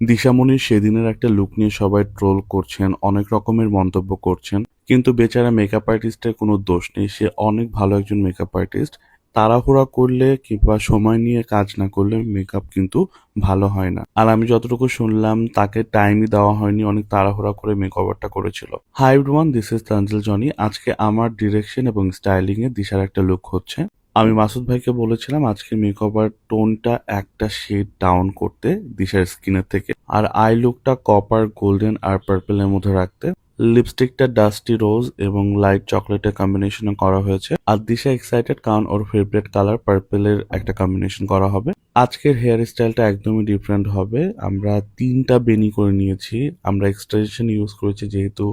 দিশামণির সেদিনের একটা লুক নিয়ে সবাই ট্রোল করছেন, অনেক রকমের মন্তব্য করছেন, কিন্তু বেচারা মেকআপ আর্টিস্টের কোনো দোষ নেই, সে অনেক ভালো একজন মেকআপ আর্টিস্ট তাড়াহুড়া করলে কিংবা সময় নিয়ে কাজ না করলে মেকআপ কিন্তু ভালো হয় না। আর আমি যতটুকু শুনলাম, তাকে টাইমই দেওয়া হয়নি, অনেক তাড়াহুড়া করে মেকওভারটা করেছিল। Hi one this is Tanjil Jony আজকে আমার ডিরেকশন এবং স্টাইলিং এ দিশার একটা লুক হচ্ছে। আমি মাসুদ ভাইকে বলেছিলাম আজকে মেকওভার টোনটা একটা শেড ডাউন করতে দিশার স্কিনের থেকে। আর আই লুকটা কপার গোল্ডেন আর পার্পেলের মধ্যে রাখতে। লিপস্টিকটা ডাস্টি রোজ এবং লাইট চকলেটের কম্বিনেশনে করা হয়েছে। আর দিশা এক্সাইটেড কারণ ওর ফেভারিট কালার পার্পেলের একটা কম্বিনেশন করা হবে। আজকের হেয়ার স্টাইলটা একদমই ডিফারেন্ট হবে। আমরা তিনটা বেনি করে নিয়েছি। আমরা এক্সটেনশন ইউজ করেছি যেহেতু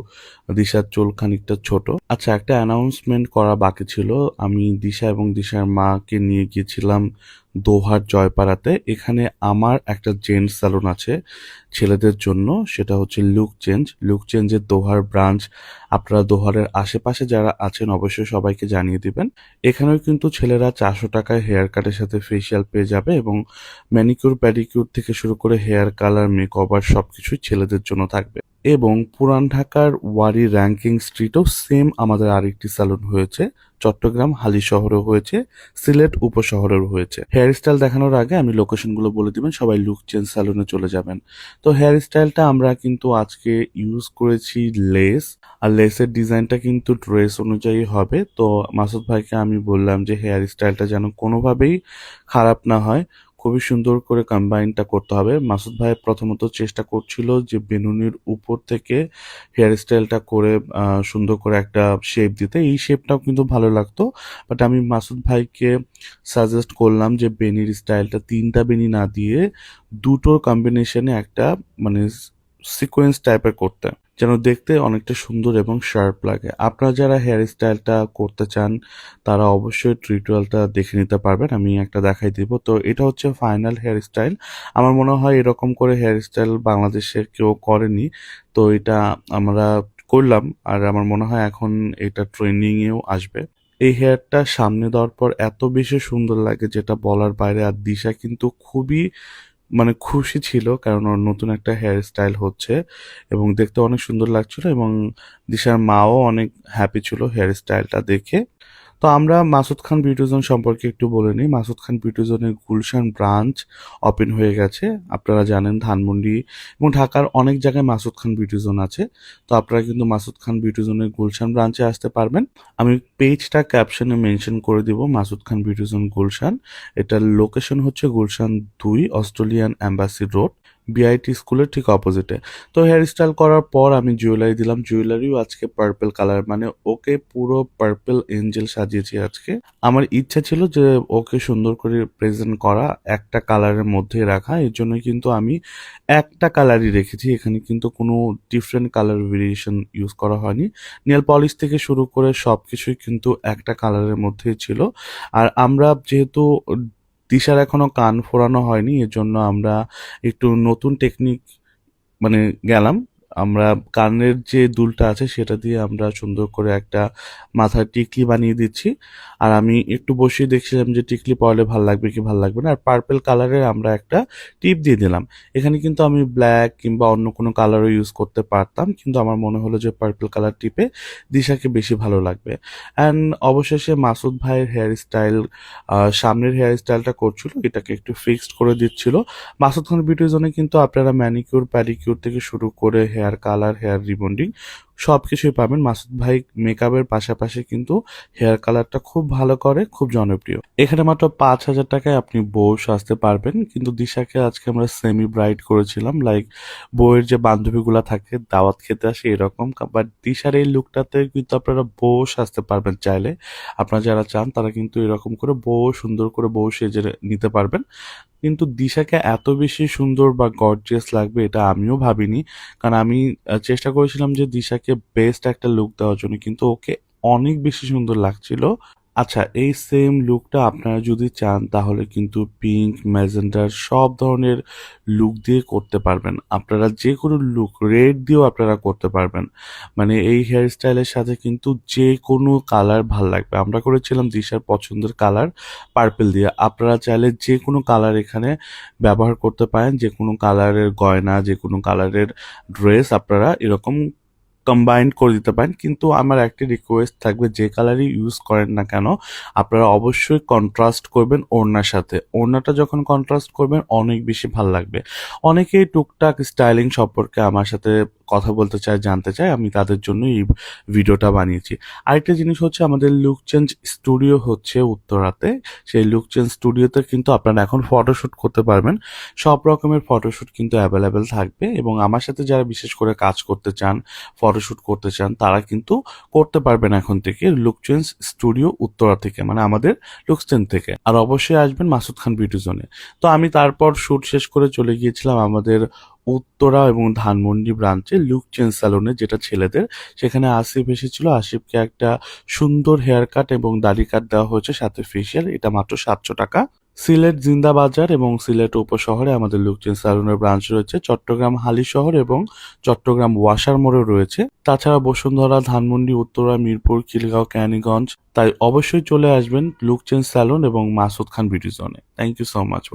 দিশার চুল খানিকটা ছোট। আচ্ছা একটা অ্যানাউন্সমেন্ট করা বাকি ছিল। আমি দিশা এবং দিশার মাকে নিয়ে গিয়েছিলাম দোহার জয়পাড়াতে। এখানে আমার একটা জেন্টস স্যালুন আছে ছেলেদের জন্য, সেটা হচ্ছে লুক চেঞ্জ। লুক চেঞ্জের দোহার ব্রাঞ্চ আপনারা দোহারের আশেপাশে যারা আছেন অবশ্যই সবাইকে জানিয়ে দিবেন। এখানেও কিন্তু ছেলেরা চারশো টাকায় হেয়ার কাটের সাথে ফেসিয়াল পেয়ে যাবে এবং ম্যানিকিউর প্যাডিকিউর থেকে শুরু করে হেয়ার কালার মেকওভার সবকিছুই ছেলেদের জন্য থাকবে। এবং পুরান ঢাকার ওয়ারি র্যাঙ্কিং স্ট্রিটেও সেম আমাদের আরেকটি স্যালুন হয়েছে। চট্টগ্রাম, হালি শহরেও হয়েছে, সিলেট উপশহরেও হয়েছে। হেয়ার স্টাইল দেখানোর আগে আমি লোকেশনগুলো বলে দিবেন, সবাই লুক চেঞ্জ স্যালুনে চলে যাবেন। তো হেয়ার স্টাইলটা আমরা কিন্তু আজকে ইউজ করেছি লেস, আর লেসের ডিজাইনটা কিন্তু ড্রেস অনুযায়ী হবে। তো মাসুদ ভাইকে আমি বললাম যে হেয়ার স্টাইলটা যেন কোনোভাবেই খারাপ না হয় খুবই সুন্দর করে কম্বাইনটা করতে হবে। মাসুদ ভাই প্রথমত চেষ্টা করছিল যে বেনুনির উপর থেকে হেয়ার স্টাইলটা করে সুন্দর করে একটা শেপ দিতে। এই শেপটাও কিন্তু ভালো লাগতো। বাট আমি মাসুদ ভাইকে সাজেস্ট করলাম যে বেনির স্টাইলটা তিনটা বেনি না দিয়ে দুটোর কম্বিনেশনে একটা মানে সিকোয়েন্স টাইপের করতে। যেন দেখতে অনেকটা সুন্দর এবং শার্প লাগে। আপনারা যারা হেয়ার স্টাইলটা করতে চান, তারা অবশ্যই টিউটোরিয়ালটা দেখে নিতে পারবেন। আমি একটা দেখাই দিব। তো এটা হচ্ছে ফাইনাল হেয়ার স্টাইল। আমার মনে হয় এরকম করে হেয়ার স্টাইল বাংলাদেশে কেউ করেনি। তো এটা আমরা করলাম আর আমার মনে হয় এখন এটা ট্রেন্ডিংয়েও আসবে। এই হেয়ারটা সামনে দেওয়ার পর এত বেশি সুন্দর লাগে যেটা বলার বাইরে আর দিশা কিন্তু খুবই মানে খুশি ছিল, কারণ ওর নতুন একটা হেয়ার স্টাইল হচ্ছে এবং দেখতে অনেক সুন্দর লাগছিল এবং দিশার মাও অনেক হ্যাপি ছিল হেয়ার স্টাইলটা দেখে। তো আমরা মাসুদ খান বিউটি জোন সম্পর্কে একটু বলে নিই। মাসুদ খান বিউটি জোনের গুলশান ব্রাঞ্চ ওপেন হয়ে গেছে। আপনারা জানেন ধানমন্ডি এবং ঢাকার অনেক জায়গায় মাসুদ খান বিউটি জোন আছে। তো আপনারা কিন্তু মাসুদ খান বিউটি জোনের গুলশান ব্রাঞ্চে আসতে পারবেন। আমি পেজটা ক্যাপশনে মেনশন করে দিব, মাসুদ খান বিউটি জোন গুলশান। এটার লোকেশন হচ্ছে গুলশান দুই অস্ট্রেলিয়ান অ্যাম্বাসি রোড বিআইটি স্কুলের ঠিক অপোজিটে তো হেয়ার স্টাইল করার পর আমি জুয়েলারি দিলাম। জুয়েলারিও আজকে পার্পল কালার মানে ওকে পুরো পার্পেল এঞ্জেল সাজিয়েছি আজকে। আমার ইচ্ছা ছিল যে ওকে সুন্দর করে প্রেজেন্ট করা, একটা কালারের মধ্যে রাখা। এর জন্য কিন্তু আমি একটা কালারই রেখেছি। এখানে কিন্তু কোনো ডিফারেন্ট কালার ভেরিয়েশন ইউজ করা হয়নি। নেল পলিশ থেকে শুরু করে সব কিছুই কিন্তু একটা কালারের মধ্যেই ছিল। আর আমরা যেহেতু দিশার এখনও কান ফোরানো হয়নি এর জন্য আমরা একটু নতুন টেকনিক মানে গেলাম। আমরা কানের যে দুলটা আছে সেটা দিয়ে আমরা সুন্দর করে একটা মাথায় টিকলি বানিয়ে দিচ্ছি। আর আমি একটু বসেই দেখছিলাম যে টিকলি পরলে ভালো লাগবে কি ভালো লাগবে না। আর পার্পল কালারের আমরা একটা টিপ দিয়ে দিলাম। এখানে কিন্তু আমি ব্ল্যাক কিংবা অন্য কোনো কালারও ইউজ করতে পারতাম, কিন্তু আমার মনে হলো যে পার্পল কালার টিপে দিশাকে বেশি ভালো লাগবে। অ্যান্ড অবশেষে মাসুদ ভাইয়ের হেয়ার স্টাইল সামনের হেয়ার স্টাইলটা করছিল, এটাকে একটু ফিক্সড করে দিচ্ছিল। মাসুদ খান বিউটি জোনে কিন্তু আপনারা ম্যানিকিউর প্যাডিকিউর থেকে শুরু করে হেয়ার কালার হেয়ার রিবন্ডিং সব কিছুই পাবেন। মাসুদ ভাই মেকআপের পাশাপাশি কিন্তু হেয়ার কালারটা খুব ভালো করে, খুব জনপ্রিয়। এখানে মাত্র পাঁচ হাজার টাকায় আপনি বউ সাজতে পারবেন। কিন্তু দিশাকে আজকে আমরা সেমি ব্রাইট করেছিলাম। লাইক বউয়ের যে বান্ধবীগুলো থাকে, দাওয়াত খেতে আসে এরকম। বাট দিশার এই লুকটাতে কিন্তু আপনারা বউ সাজতে পারবেন চাইলে। আপনারা যারা চান, তারা কিন্তু এরকম করে বউ, সুন্দর করে বউ সেজে নিতে পারবেন। কিন্তু দিশাকে এত বেশি সুন্দর বা গর্জিয়াস লাগবে, এটা আমিও ভাবিনি। কারণ আমি চেষ্টা করেছিলাম যে দিশাকে বেস্ট একটা লুক দেওয়ার জন্য, কিন্তু ওকে অনেক বেশি সুন্দর লাগছিল। আচ্ছা এই সেম লুকটা আপনারা যদি চান, তাহলে কিন্তু পিঙ্ক ম্যাজেন্ডার সব ধরনের লুক দিয়ে করতে পারবেন। আপনারা যে কোনো লুক রেড দিয়েও আপনারা করতে পারবেন। মানে এই হেয়ার স্টাইলের সাথে কিন্তু যে কোনো কালার ভালো লাগবে। আমরা করেছিলাম দিশার পছন্দের কালার পার্পেল দিয়ে। আপনারা চাইলে যে কোনো কালার এখানে ব্যবহার করতে পারেন। যে কোনো কালারের গয়না যে কোনো কালারের ড্রেস আপনারা এরকম কম্বাইন্ড করে দিতে পারেন, কিন্তু আমার একটি রিকোয়েস্ট থাকবে, যে কালারই ইউজ করেন না কেন, আপনারা অবশ্যই কন্ট্রাস্ট করবেন ওড়নার সাথে। ওড়নাটা যখন কন্ট্রাস্ট করবেন, অনেক বেশি ভালো লাগবে। অনেকেই টুকটাক স্টাইলিং সম্পর্কে আমার সাথে কথা বলতে চায়, জানতে চায়, আমি তাদের জন্য এই ভিডিওটা বানিয়েছি। আরেকটা জিনিস হচ্ছে, আমাদের লুক চেঞ্জ স্টুডিও হচ্ছে উত্তরাতে। সেই লুক চেঞ্জ স্টুডিওতে কিন্তু আপনারা এখন ফটোশ্যুট করতে পারবেন। সব রকমের ফটোশ্যুট কিন্তু অ্যাভেলেবেল থাকবে এবং আমার সাথে যারা বিশেষ করে কাজ করতে চান ফটোশ্যুট করতে চান, তারা কিন্তু করতে পারবেন এখন থেকে লুক চেঞ্জ স্টুডিও উত্তরা থেকে মানে আমাদের লুক চেঞ্জ থেকে। আর অবশ্যই আসবেন মাসুদ খান বিউটি জোনে তো আমি তারপর শ্যুট শেষ করে চলে গিয়েছিলাম আমাদের উত্তরা এবং ধানমন্ডি ব্রাঞ্চে লুক চেঞ্জ স্যালনে যেটা ছেলেদের, সেখানে আসিফ এসেছিল। আসিফকে একটা সুন্দর হেয়ার কাট এবং দাড়ি কাট দেওয়া হয়েছে, সাথে ফেসিয়াল এটা মাত্র সাতশো টাকা। সিলেট জিন্দা বাজার এবং সিলেট উপশহরে আমাদের লুকচেন স্যালুনের ব্রাঞ্চ রয়েছে। চট্টগ্রাম হালি শহর এবং চট্টগ্রাম ওয়াসার মোড়ে রয়েছে। তাছাড়া বসুন্ধরা, ধানমন্ডি, উত্তরা, মিরপুর খিলগাঁও ক্যানিগঞ্জ, তাই অবশ্যই চলে আসবেন লুকচেন স্যালুন এবং মাসুদ খান বিউটি জোনে থ্যাংক ইউ সো মাচ